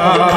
Ah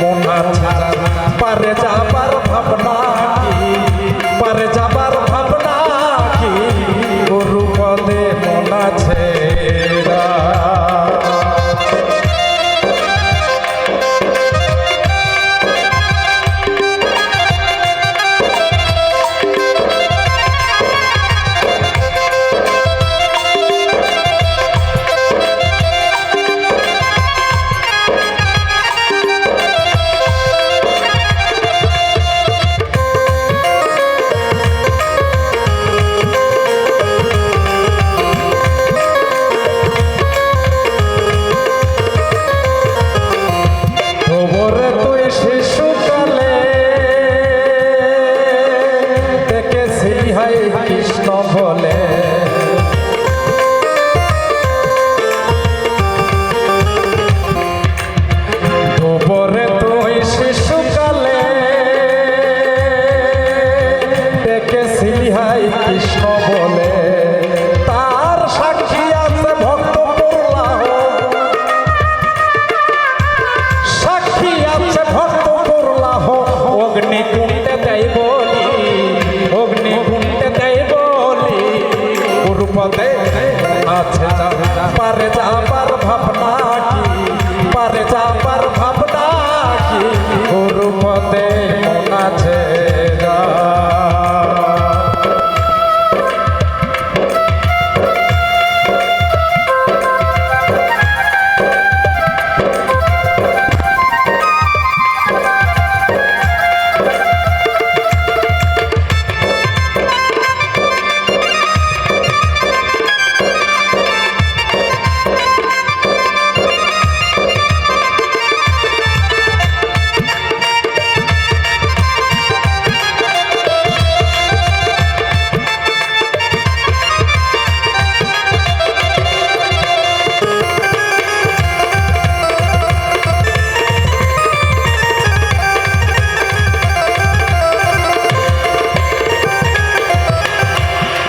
মন পারে যা হরি কৃষ্ণ বলে।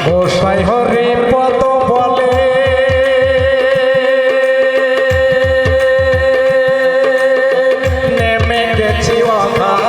গোসাই হরি পদ বলে। নেমে গেছি অথা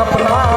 अपना